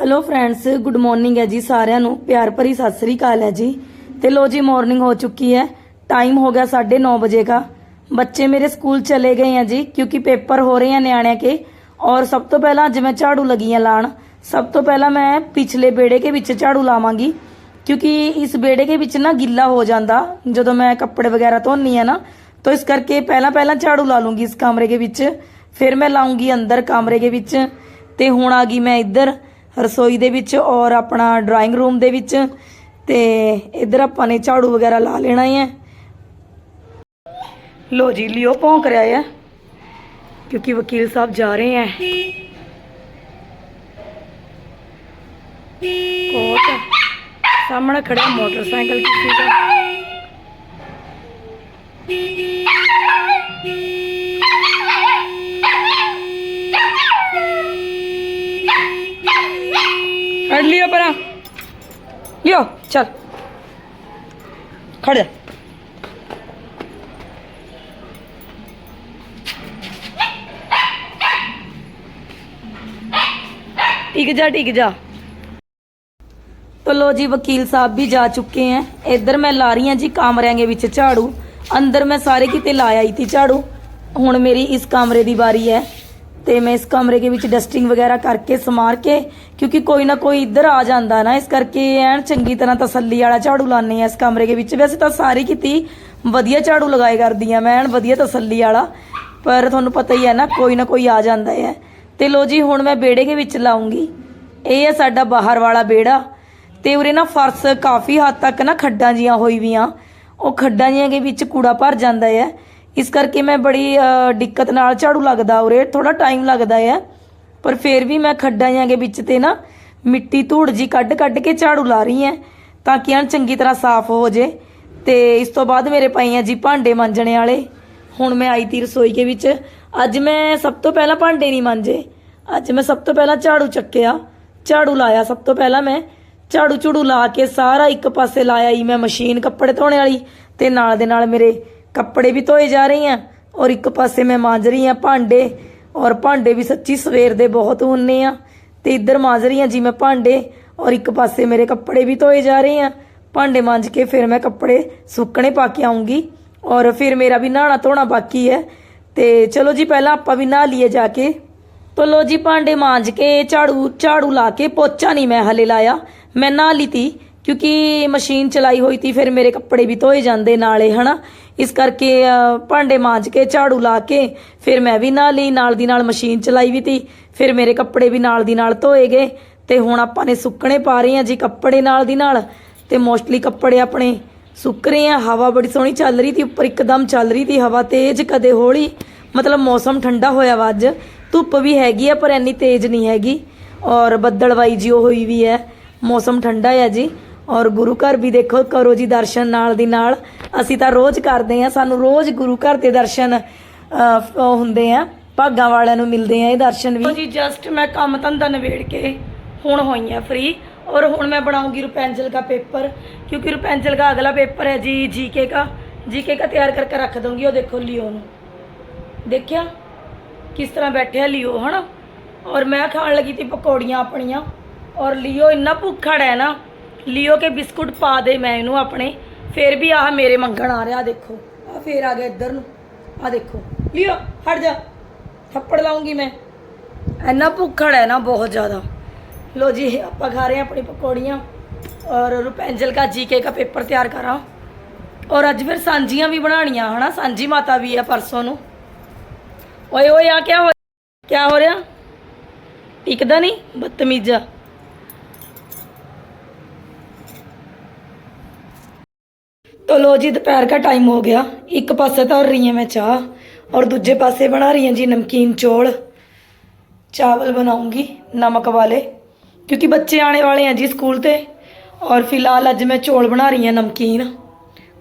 Hello friends good morning ਹੈ ਜੀ ਸਾਰਿਆਂ ਨੂੰ। ਪਿਆਰ ਭਰੀ ਸਤਿ ਸ੍ਰੀ ਅਕਾਲ ਹੈ ਜੀ। ਤੇ ਲੋ ਜੀ ਮਾਰਨਿੰਗ ਹੋ ਚੁੱਕੀ ਹੈ। ਟਾਈਮ ਹੋ ਗਿਆ 9:30 ਵਜੇ ਦਾ। ਬੱਚੇ ਮੇਰੇ ਸਕੂਲ ਚਲੇ ਗਏ ਆ ਜੀ, ਕਿਉਂਕਿ ਪੇਪਰ ਹੋ ਰਹੇ ਆ ਨਿਆਣਿਆਂ ਕੇ। ਔਰ ਸਭ ਤੋਂ ਪਹਿਲਾਂ ਜਿਵੇਂ ਝਾੜੂ ਲੱਗੀਆਂ ਲਾਣ। ਸਭ ਤੋਂ ਪਹਿਲਾਂ ਮੈਂ ਪਿਛਲੇ ਬੇੜੇ ਕੇ ਵਿੱਚ ਝਾੜੂ ਲਾਵਾਂਗੀ। ਕਿਉਂਕਿ ਇਸ ਬੇੜੇ ਕੇ ਵਿੱਚ ਨਾ ਗਿੱਲਾ ਹੋ ਜਾਂਦਾ। ਜਦੋਂ ਮੈਂ ਕੱਪੜੇ ਵਗੈਰਾ ਧੋਨੀ ਆ ਨਾ, ਤਾਂ ਇਸ ਕਰਕੇ ਪਹਿਲਾਂ ਪਹਿਲਾਂ ਝਾੜੂ ਲਾ ਲੂੰਗੀ ਇਸ ਕਮਰੇ ਦੇ ਵਿੱਚ। ਫਿਰ ਮੈਂ ਲਾਉਂਗੀ ਅੰਦਰ ਕਮਰੇ ਦੇ ਵਿੱਚ। ਤੇ ਹੁਣ ਆ ਗਈ ਮੈਂ ਇੱਧਰ। ਰਸੋਈ ਦੇ ਵਿੱਚ ਔਰ ਆਪਣਾ ਡਰਾਇੰਗ ਰੂਮ ਦੇ ਵਿੱਚ ਤੇ ਇੱਧਰ ਆਪਾਂ ਨੇ ਝਾੜੂ ਵਗੈਰਾ ਲਾ ਲੈਣਾ ਹੈ ਲੋ ਜੀ, ਲਿਓ ਭੌਂਕ ਰਿਹਾ ਹੈ, ਕਿਉਂਕਿ ਵਕੀਲ ਸਾਹਿਬ ਜਾ ਰਹੇ ਹੈ। ਕੋਟ ਸਾਹਮਣੇ ਖੜਾ ਮੋਟਰਸਾਈਕਲ ਕਿਸੇ ਦਾ। ਚੱਲ ਖੜ ਜਾ ਟਿਕ ਜਾ ਟਿਕ ਜਾ तो लो जी वकील साहब भी जा चुके हैं इधर मैं ला रही ਹਾਂ ਜੀ ਕਮਰਿਆਂ ਦੇ ਵਿੱਚ ਝਾੜੂ ਅੰਦਰ ਮੈਂ ਸਾਰੇ ਕਿਤੇ ਲਾ ਆਈ ਤੀ ਝਾੜੂ ਹੁਣ ਮੇਰੀ ਇਸ ਕਮਰੇ ਦੀ ਵਾਰੀ ਹੈ ਤੇ ਮੈਂ ਇਸ ਕਮਰੇ ਦੇ ਵਿੱਚ ਡਸਟਿੰਗ ਵਗੈਰਾ ਕਰਕੇ ਸਮਾਰ ਕੇ, ਕਿਉਂਕਿ ਕੋਈ ਨਾ ਕੋਈ ਇੱਧਰ ਆ ਜਾਂਦਾ ਨਾ, ਇਸ ਕਰਕੇ ਐਨ ਚੰਗੀ ਤਰ੍ਹਾਂ ਤਸੱਲੀ ਵਾਲਾ ਝਾੜੂ ਲਾਣੇ ਆ ਇਸ ਕਮਰੇ ਦੇ ਵਿੱਚ। ਵੈਸੇ ਤਾਂ ਸਾਰੀ ਕੀਤੀ ਵਧੀਆ ਝਾੜੂ ਲਗਾਏ ਕਰਦੀ ਆ ਮੈਂ, ਐਨ ਵਧੀਆ ਤਸੱਲੀ ਵਾਲਾ, ਪਰ ਤੁਹਾਨੂੰ ਪਤਾ ਹੀ ਹੈ ਨਾ, ਕੋਈ ਨਾ ਕੋਈ ਆ ਜਾਂਦਾ ਹੈ। ਤੇ ਲੋ ਜੀ, ਹੁਣ ਮੈਂ ਬੇੜੇ ਦੇ ਵਿੱਚ ਲਾਉਂਗੀ। ਇਹ ਹੈ ਸਾਡਾ ਬਾਹਰ ਵਾਲਾ ਬੇੜਾ ਤੇ ਉਰੇ ਨਾ ਫਰਸ਼ ਕਾਫੀ ਹੱਦ ਤੱਕ ਨਾ ਖੱਡਾਂ ਜੀਆਂ ਹੋਈ ਵੀਆਂ, ਉਹ ਖੱਡਾਂ ਜੀਆਂ ਦੇ ਵਿੱਚ ਕੂੜਾ ਭਰ ਜਾਂਦਾ ਹੈ। ਇਸ ਕਰਕੇ ਮੈਂ ਬੜੀ ਦਿੱਕਤ ਨਾਲ ਝਾੜੂ ਲੱਗਦਾ ਉਰੇ ਥੋੜਾ ਟਾਈਮ ਲੱਗਦਾ ਹੈ ਪਰ ਫਿਰ ਵੀ ਮੈਂ ਖੱਡਾਂ ਜੀਆਂ ਵਿੱਚ ਤੇ ਨਾ ਮਿੱਟੀ ਧੂੜ ਜੀ ਕੱਢ ਕੱਢ ਕੇ ਝਾੜੂ ਲਾ ਰਹੀ ਹਾਂ ਤਾਂ ਕਿ ਐਨ ਚੰਗੀ ਤਰ੍ਹਾਂ ਸਾਫ਼ ਹੋ ਜੇ। ਤੇ ਇਸ ਤੋਂ ਬਾਅਦ ਮੇਰੇ ਪਏ ਆ ਜੀ ਭਾਂਡੇ ਮਾਂਜਣੇ ਵਾਲੇ। ਹੁਣ ਮੈਂ ਆਈ ਤੀ ਰਸੋਈ ਦੇ ਵਿੱਚ। ਅੱਜ ਮੈਂ ਸਭ ਤੋਂ ਪਹਿਲਾਂ ਭਾਂਡੇ ਨਹੀਂ ਮਾਂਜੇ। ਅੱਜ ਮੈਂ ਸਭ ਤੋਂ ਪਹਿਲਾਂ ਝਾੜੂ ਚੱਕਿਆ। ਝਾੜੂ ਲਾਇਆ ਸਭ ਤੋਂ ਪਹਿਲਾਂ ਮੈਂ। ਝਾੜੂ ਝੂੜੂ ਲਾ ਕੇ ਸਾਰਾ ਇੱਕ ਪਾਸੇ ਲਾਇਆ ਹੀ ਮੈਂ ਮਸ਼ੀਨ ਕੱਪੜੇ ਧੋਣੇ ਵਾਲੀ। ਤੇ ਨਾਲ ਦੇ ਨਾਲ ਮੇਰੇ ਕੱਪੜੇ ਵੀ ਧੋਏ ਜਾ ਰਹੇ ਆ ਔਰ ਇੱਕ ਪਾਸੇ ਮੈਂ ਮਾਂਜ ਰਹੀ ਆ ਭਾਂਡੇ ਔਰ ਭਾਂਡੇ ਵੀ ਸੱਚੀ ਸਵੇਰ ਦੇ ਬਹੁਤ ਹੁੰਨੇ ਆ ਤੇ ਇੱਧਰ ਮਾਂਜ ਰਹੀ ਆ ਜੀ ਮੈਂ ਭਾਂਡੇ ਔਰ ਇੱਕ ਪਾਸੇ ਮੇਰੇ ਕੱਪੜੇ ਵੀ ਧੋਏ ਜਾ ਰਹੇ ਆ। ਭਾਂਡੇ ਮਾਂਜ ਕੇ ਫਿਰ ਮੈਂ ਕੱਪੜੇ ਸੁੱਕਣੇ ਪਾ ਕੇ ਆਉਂਗੀ ਔਰ ਫਿਰ ਮੇਰਾ ਵੀ ਨਹਾਣਾ ਧੋਣਾ ਬਾਕੀ ਹੈ। ਤੇ ਚਲੋ ਜੀ ਪਹਿਲਾਂ ਆਪਾਂ ਵੀ ਨਹਾ ਲਈਏ ਜਾ ਕੇ। ਤੋ ਲੋ ਜੀ ਭਾਂਡੇ ਮਾਂਜ ਕੇ ਝਾੜੂ ਝਾੜੂ ਲਾ ਕੇ ਪੋਚਾ ਨਹੀਂ ਮੈਂ ਹਲੇ ਲਾਇਆ। ਮੈਂ ਨਹਾ ਲਈ ਤੀ। ਕਿਉਂਕਿ ਮਸ਼ੀਨ ਚਲਾਈ ਹੋਈ ਤੀ, ਫਿਰ ਮੇਰੇ ਕੱਪੜੇ ਵੀ ਧੋਏ ਜਾਂਦੇ ਨਾਲੇ, ਹਨਾ? ਇਸ ਕਰਕੇ ਭਾਂਡੇ ਮਾਂਜ ਕੇ, ਝਾੜੂ ਲਾ ਕੇ, ਫਿਰ ਮੈਂ ਵੀ ਨਹਾ ਲਈ ਨਾਲ ਦੀ ਨਾਲ ਮਸ਼ੀਨ ਚਲਾਈ ਵੀ ਤੀ। ਫਿਰ ਮੇਰੇ ਕੱਪੜੇ ਵੀ ਨਾਲ ਦੀ ਨਾਲ ਧੋਏ ਗਏ ਤੇ ਹੁਣ ਆਪਾਂ ਨੇ ਸੁੱਕਣੇ ਪਾ ਰਹੇ ਹਾਂ ਜੀ ਕੱਪੜੇ ਨਾਲ ਦੀ ਨਾਲ ਤੇ ਮੋਸਟਲੀ ਕੱਪੜੇ ਆਪਣੇ ਸੁੱਕ ਰਹੇ ਆ ਹਵਾ ਬੜੀ ਸੋਹਣੀ ਚੱਲ ਰਹੀ ਤੀ, ਉੱਪਰ ਇੱਕਦਮ ਚੱਲ ਰਹੀ ਤੀ, ਹਵਾ ਤੇਜ਼ ਕਦੇ ਹੌਲੀ, ਮਤਲਬ ਮੌਸਮ ਠੰਡਾ ਹੋਇਆ ਵਾ ਅੱਜ। ਧੁੱਪ ਵੀ ਹੈਗੀ ਆ, ਪਰ ਇੰਨੀ ਤੇਜ਼ ਨਹੀਂ ਹੈਗੀ। ਔਰ ਬੱਦਲਵਾਈ ਜੀ ਉਹ ਹੋਈ ਵੀ ਹੈ, ਮੌਸਮ ਠੰਡਾ ਹੈ ਜੀ। ਔਰ ਗੁਰੂ ਘਰ ਵੀ ਦੇਖੋ, ਕਰੋ ਜੀ ਦਰਸ਼ਨ ਨਾਲ ਦੀ ਨਾਲ। ਅਸੀਂ ਤਾਂ ਰੋਜ਼ ਕਰਦੇ ਆ ਸਾਨੂੰ ਰੋਜ਼ ਗੁਰੂ ਘਰ ਦੇ ਦਰਸ਼ਨ ਹੁੰਦੇ ਆ। ਭਾਗਾਂ ਵਾਲਿਆਂ ਨੂੰ ਮਿਲਦੇ ਆ ਇਹ ਦਰਸ਼ਨ ਵੀ। ਜੀ ਜਸਟ ਮੈਂ ਕੰਮ ਧੰਦਾ ਨਵੇੜ ਕੇ ਹੁਣ ਹੋਈ ਆ ਫਰੀ ਔਰ ਹੁਣ ਮੈਂ ਬਣਾਉਂਗੀ ਰੁਪੈਂਸਲ ਦਾ ਪੇਪਰ, ਕਿਉਂਕਿ ਰੁਪੈਂਜਲ ਦਾ ਅਗਲਾ ਪੇਪਰ ਹੈ ਜੀ ਜੀਕੇ ਦਾ। ਜੀਕੇ ਦਾ ਤਿਆਰ ਕਰਕੇ ਰੱਖ ਦਊਂਗੀ, ਉਹ ਦੇਖੋ ਲਿਓ ਨੂੰ। ਦੇਖਿਆ? ਕਿਸ ਤਰ੍ਹਾਂ ਬੈਠਿਆ ਲਿਓ, ਹਨਾ? ਔਰ ਮੈਂ ਖਾਣ ਲੱਗੀ ਤੀ ਪਕੌੜੀਆਂ ਆਪਣੀਆਂ। ਔਰ ਲਿਓ, ਇੰਨਾ ਭੁੱਖੜ ਹੈ ਨਾ ਲਿਓ ਕੇ ਬਿਸਕੁਟ ਪਾ ਦੇ ਮੈਂ ਇਹਨੂੰ ਆਪਣੇ। ਫਿਰ ਵੀ ਆਹ ਮੇਰੇ ਮੰਗਣ ਆ ਰਿਹਾ ਦੇਖੋ। ਆ ਫੇਰ ਆ ਗਿਆ ਇੱਧਰ ਨੂੰ। ਆ ਦੇਖੋ। ਲਿਓ, ਹਟ ਜਾ। ਥੱਪੜ ਲਾਉਂਗੀ ਮੈਂ। ਇੰਨਾ ਭੁੱਖੜ ਹੈ ਨਾ ਬਹੁਤ ਜ਼ਿਆਦਾ। लो जी ਆਪਾਂ ਖਾ ਰਹੇ ਹਾਂ ਆਪਣੀ ਪਕੌੜੀਆਂ। ਔਰ ਰੁਪੈਂਜਲ ਦਾ ਜੀਕੇ ਦਾ ਪੇਪਰ ਤਿਆਰ ਕਰਾਂ। ਔਰ ਅੱਜ ਫਿਰ ਸਾਂਝੀਆਂ ਵੀ ਬਣਾਉਣੀਆਂ, ਹਨਾ? ਸਾਂਝੀ ਮਾਤਾ ਵੀ ਆ ਪਰਸੋਂ ਨੂੰ। ਓਏ ਓਏ, ਆ ਕੀ ਹੋ ਕੀ ਹੋ ਰਿਹਾ? ਟਿਕਦਾ ਨਹੀਂ? ਬਦਤਮੀਜ਼ਾ ਤੋ ਲੋ ਜੀ, ਦੁਪਹਿਰ ਦਾ ਟਾਈਮ ਹੋ ਗਿਆ। ਇੱਕ ਪਾਸੇ ਧਰ ਰਹੀ ਹਾਂ ਮੈਂ ਚਾਹ ਔਰ ਦੂਜੇ ਪਾਸੇ ਬਣਾ ਰਹੀ ਹਾਂ ਜੀ ਨਮਕੀਨ ਚੌਲ। ਚਾਵਲ ਬਣਾਉਂਗੀ, ਨਮਕ ਵਾਲੇ। ਕਿਉਂਕਿ ਬੱਚੇ ਆਣੇ ਵਾਲੇ ਆ ਜੀ ਸਕੂਲ ਤੇ। ਔਰ ਫਿਲਹਾਲ ਅੱਜ ਮੈਂ ਚੌਲ ਬਣਾ ਰਹੀ ਹਾਂ ਨਮਕੀਨ।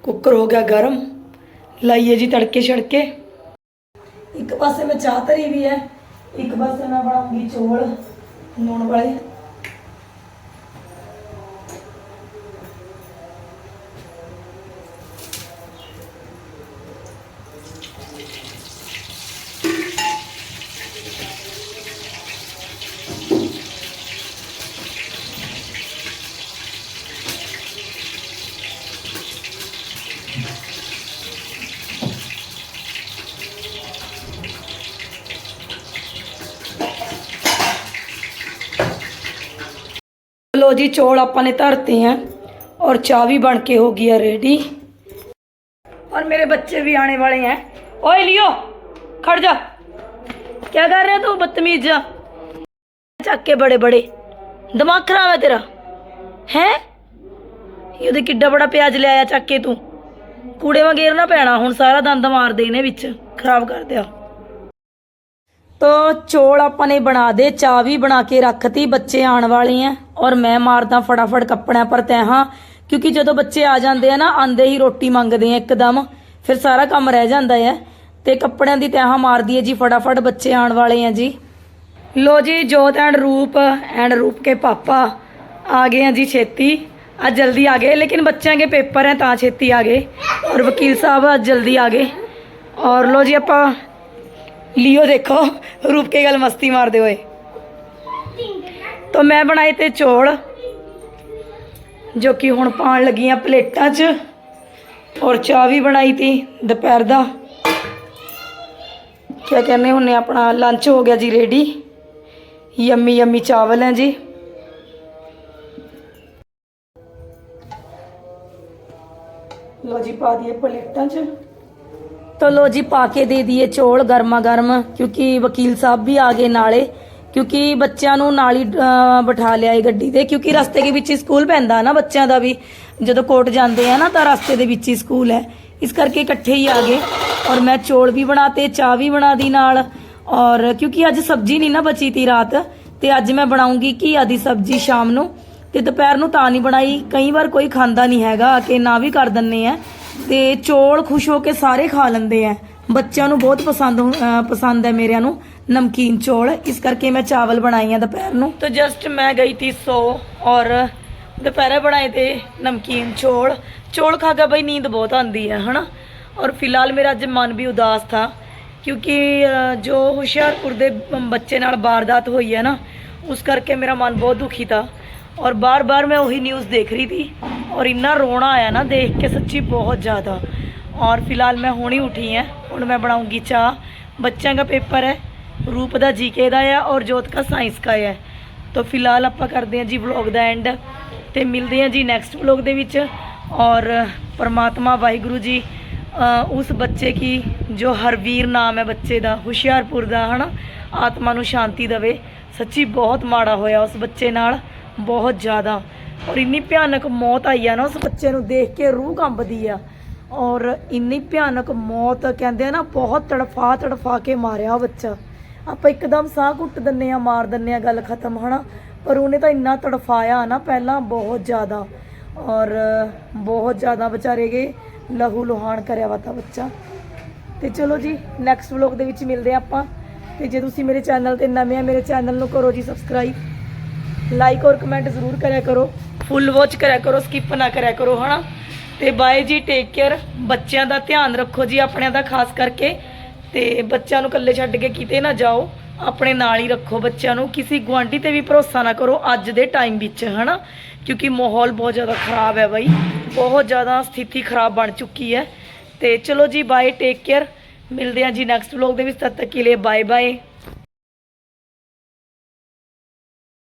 ਕੁੱਕਰ ਹੋ ਗਿਆ ਗਰਮ। ਲਾਈਏ ਜੀ ਤੜਕੇ ਛੜਕੇ। ਇੱਕ ਪਾਸੇ ਮੈਂ ਚਾਹ ਧਰੀ ਵੀ ਹੈ। ਇੱਕ ਪਾਸੇ ਮੈਂ ਬਣਾਉਂਗੀ ਚੌਲ ਨੂਣ ਵਾਲੇ। लो जी चौल अपने धरते हैं और चाय भी बन के हो गई है रेडी और मेरे बच्चे भी आने वाले हैं ओए लियो खड़ जा क्या कर रहे हो तू बदतमीज जा ਚੱਕ ਕੇ ਬੜੇ ਬੜੇ ਦਿਮਾਗ ਖਰਾਬ ਹੈ ਤੇਰਾ ਹੈ ਇਹਦੇ ਕਿੱਡਾ ਬੜਾ ਪਿਆਜ਼ ਲਿਆਇਆ ਚੱਕ ਕੇ ਤੂੰ ਕੂੜੇ ਵਗੇਰ ਨਾ ਪੈਣਾ ਹੁਣ ਸਾਰਾ ਦੰਦ ਮਾਰ ਦੇ ਇਹਨੇ ਵਿੱਚ ਖਰਾਬ ਕਰ ਦਿਆ ਤਾਂ ਚੋਲ ਆਪਾਂ ਨੇ ਬਣਾ ਦੇ, ਚਾਹ ਵੀ ਬਣਾ ਕੇ ਰੱਖਤੀ, ਬੱਚੇ ਆਣ ਵਾਲੇ ਆ ਔਰ ਮੈਂ ਮਾਰਦਾ ਫਟਾਫਟ ਕੱਪੜਿਆਂ ਪਰ ਤੈਹਾਂ ਕਿਉਂਕਿ ਜਦੋਂ ਬੱਚੇ ਆ ਜਾਂਦੇ ਆ ਨਾ ਆਂਦੇ ਹੀ ਰੋਟੀ ਮੰਗਦੇ ਆ ਇੱਕਦਮ, ਫਿਰ ਸਾਰਾ ਕੰਮ ਰਹਿ ਜਾਂਦਾ ਹੈ ਤੇ ਕੱਪੜਿਆਂ ਦੀ ਤੈਹਾਂ ਮਾਰਦੀ ਹੈ ਜੀ ਫਟਾਫਟ, ਬੱਚੇ ਆਣ ਵਾਲੇ ਆ ਜੀ। ਲੋ ਜੀ, ਜੋਤ ਐਂਡ ਰੂਪ ਐਂਡ ਰੂਪ ਕੇ ਪਾਪਾ, ਆ ਗਏ ਆ ਜੀ ਛੇਤੀ। ਅੱਜ ਜਲਦੀ ਆ ਗਏ, ਲੇਕਿਨ ਬੱਚਿਆਂ ਦੇ ਪੇਪਰ ਹੈ ਤਾਂ ਛੇਤੀ ਆ ਗਏ। ਔਰ ਵਕੀਲ ਸਾਹਿਬ ਅੱਜ ਜਲਦੀ ਆ ਗਏ। ਔਰ ਲੋ ਜੀ, ਆਪਾਂ लियो देखो रूप के गल मस्ती मार दे हुए तो मैं बनाए थे चौल जो कि हूँ पान लगी प्लेटा च और चाह भी बनाई थी दोपहर का क्या कहने हूँ अपना लंच हो गया जी रेडी यम्मी यम्मी चावल हैं जी लो जी पा दिए प्लेटा च तो लो जी पाके ਦੇ ਦਈਏ ਚੋਲ ਗਰਮਾ ਗਰਮ ਕਿਉਂਕਿ ਵਕੀਲ ਸਾਹਿਬ ਵੀ ਆ ਗਏ ਨਾਲੇ ਕਿਉਂਕਿ ਬੱਚਿਆਂ ਨੂੰ ਨਾਲ ਹੀ ਅਹ, ਬਿਠਾ ਲਿਆ ਏ ਗੱਡੀ ਤੇ ਕਿਉਂਕਿ ਰਸਤੇ ਦੇ ਵਿੱਚ ਹੀ ਸਕੂਲ ਪੈਂਦਾ ਨਾ ਬੱਚਿਆਂ ਦਾ ਵੀ ਜਦੋਂ ਕੋਰਟ ਜਾਂਦੇ ਆ ਨਾ ਤਾਂ ਰਸਤੇ ਦੇ ਵਿੱਚ ਹੀ ਸਕੂਲ ਹੈ ਇਸ ਕਰਕੇ ਇਕੱਠੇ ਹੀ ਆ ਗਏ ਔਰ ਮੈਂ ਚੋਲ ਵੀ ਬਣਾਤੇ ਚਾਹ ਵੀ ਬਣਾ ਦੀ ਨਾਲ ਔਰ ਕਿਉਂਕਿ ਅੱਜ ਸਬਜ਼ੀ ਨਹੀਂ ਨਾ ਬਚੀ ਤੀ ਰਾਤ ਤੇ ਅੱਜ ਮੈਂ ਬਣਾਉਂਗੀ ਘੀਆ ਦੀ ਸਬਜ਼ੀ ਸ਼ਾਮ ਨੂੰ ਤੇ ਦੁਪਹਿਰ ਨੂੰ ਤਾਂ ਨਹੀਂ ਬਣਾਈ ਕਈ ਵਾਰ ਕੋਈ ਖਾਂਦਾ ਨਹੀਂ ਹੈਗਾ ਕਿ ਨਾ ਵੀ ਕਰ ਦਿੰਨੇ ਆ ਤੇ ਚੋਲ ਖੁਸ਼ ਹੋ ਕੇ ਸਾਰੇ ਖਾ ਲੈਂਦੇ ਆ। ਬੱਚਿਆਂ ਨੂੰ ਬਹੁਤ ਪਸੰਦ ਪਸੰਦ ਹੈ ਮੇਰਿਆਂ ਨੂੰ ਨਮਕੀਨ ਚੋਲ। ਇਸ ਕਰਕੇ ਮੈਂ ਚਾਵਲ ਬਣਾਈ ਆ ਦੁਪਹਿਰ ਨੂੰ। ਤਾਂ ਜਸਟ ਮੈਂ ਗਈ ਤੀ ਸੋ ਔਰ ਦੁਪਹਿਰੇ ਬਣਾਏ ਤੇ ਨਮਕੀਨ ਚੋਲ। ਚੋਲ ਖਾ ਕੇ ਬਈ ਨੀਂਦ ਬਹੁਤ ਆਂਦੀ ਹੈ, ਹਨਾ? ਔਰ ਫਿਲਹਾਲ ਮੇਰਾ ਅੱਜ ਮਨ ਵੀ ਉਦਾਸ ਥਾ, ਕਿਉਂਕਿ ਜੋ ਹੁਸ਼ਿਆਰਪੁਰ ਦੇ ਬੱਚੇ ਨਾਲ ਵਾਰਦਾਤ ਹੋਈ ਹੈ ਨਾ, ਉਸ ਕਰਕੇ ਮੇਰਾ ਮਨ ਬਹੁਤ ਦੁਖੀ था और बार बार मैं वही न्यूज़ देख रही थी और इतना रोना आया ना देख के सच्ची बहुत ज़्यादा और फिलहाल मैं हुणी उठी है और मैं बनाऊंगी चाह बच्चों का पेपर है रूप ਦਾ ਜੀਕੇ ਦਾ ਹੈ ਔਰ ਜੋਤ ਦਾ ਸਾਇੰਸ ਦਾ ਹੈ ਤਾਂ ਫਿਲਹਾਲ ਆਪਾਂ ਕਰਦੇ ਹਾਂ ਜੀ ਵਲੌਗ ਦਾ ਐਂਡ ਤੇ ਮਿਲਦੇ ਹਾਂ ਜੀ ਨੈਕਸਟ ਵਲੌਗ ਦੇ ਵਿੱਚ ਔਰ ਪਰਮਾਤਮਾ ਵਾਹਿਗੁਰੂ ਜੀ ਅ, ਉਸ ਬੱਚੇ ਕੀ ਜੋ ਹਰਵੀਰ ਨਾਮ ਹੈ ਬੱਚੇ ਦਾ ਹੁਸ਼ਿਆਰਪੁਰ ਦਾ ਹਨਾ ਆਤਮਾ ਨੂੰ ਸ਼ਾਂਤੀ ਦੇਵੇ ਸੱਚੀ ਬਹੁਤ ਮਾੜਾ ਹੋਇਆ ਉਸ ਬੱਚੇ ਨਾਲ ਬਹੁਤ ਜ਼ਿਆਦਾ। ਔਰ ਇੰਨੀ ਭਿਆਨਕ ਮੌਤ ਆਈ ਆ ਨਾ ਉਸ ਬੱਚੇ ਨੂੰ ਦੇਖ ਕੇ, ਰੂਹ ਕੰਬਦੀ ਆ। ਔਰ ਇੰਨੀ ਭਿਆਨਕ ਮੌਤ ਕਹਿੰਦੇ ਆ ਨਾ, ਬਹੁਤ ਤੜਫਾ ਤੜਫਾ ਕੇ ਮਾਰਿਆ ਉਹ ਬੱਚਾ। ਆਪਾਂ ਇੱਕਦਮ ਸਾਹ ਘੁੱਟ ਦਿੰਨੇ ਆ, ਮਾਰ ਦਿੰਨੇ ਆ, ਗੱਲ ਖਤਮ, ਹਨਾ? ਪਰ ਉਹਨੇ ਤਾਂ ਇੰਨਾ ਤੜਫਾਇਆ ਨਾ ਪਹਿਲਾਂ ਬਹੁਤ ਜ਼ਿਆਦਾ। ਔਰ ਬਹੁਤ ਜ਼ਿਆਦਾ ਵਿਚਾਰੇ ਗਏ ਲਹੂ ਲੋਹਾਨ ਕਰਿਆ ਵਾ ਤਾ ਬੱਚਾ। ਤੇ ਚਲੋ ਜੀ ਨੈਕਸਟ ਵਲੌਗ ਦੇ ਵਿੱਚ ਮਿਲਦੇ ਆ ਆਪਾਂ। ਤੇ ਜੇ ਤੁਸੀਂ ਮੇਰੇ ਚੈਨਲ ਤੇ ਨਵੇਂ ਆ, ਮੇਰੇ ਚੈਨਲ ਨੂੰ ਕਰੋ ਜੀ ਸਬਸਕ੍ਰਾਈਬ ਲਾਈਕ ਔਰ ਕਮੈਂਟ ਜ਼ਰੂਰ ਕਰਿਆ ਕਰੋ। ਫੁੱਲ ਵਾਚ ਕਰਿਆ ਕਰੋ ਸਕਿਪ ਨਾ ਕਰਿਆ ਕਰੋ, ਹਨਾ? ਤੇ ਬਾਏ ਜੀ ਟੇਕ ਕੇਅਰ ਬੱਚਿਆਂ ਦਾ ਧਿਆਨ ਰੱਖੋ ਜੀ, ਆਪਣਿਆਂ ਦਾ ਖਾਸ ਕਰਕੇ। ਤੇ ਬੱਚਿਆਂ ਨੂੰ ਇਕੱਲੇ ਛੱਡ ਕੇ ਕਿਤੇ ਨਾ ਜਾਓ। ਆਪਣੇ ਨਾਲ ਹੀ ਰੱਖੋ ਬੱਚਿਆਂ ਨੂੰ। ਕਿਸੇ ਗੁਆਂਢੀ ਤੇ ਵੀ ਭਰੋਸਾ ਨਾ ਕਰੋ ਅੱਜ ਦੇ ਟਾਈਮ ਵਿੱਚ, ਹਨਾ? ਕਿਉਂਕਿ ਮਾਹੌਲ ਬਹੁਤ ਜ਼ਿਆਦਾ ਖਰਾਬ ਹੈ ਬਾਈ। ਬਹੁਤ ਜ਼ਿਆਦਾ ਸਥਿਤੀ ਖਰਾਬ ਬਣ ਚੁੱਕੀ ਹੈ। ਤੇ ਚਲੋ ਜੀ ਬਾਏ ਟੇਕ ਕੇਅਰ ਮਿਲਦੇ ਹਾਂ ਜੀ ਨੈਕਸਟ ਵਲੌਗ ਦੇ ਵਿੱਚ। ਤਦ ਤੱਕ ਕੇ ਲਈ ਬਾਏ ਬਾਏ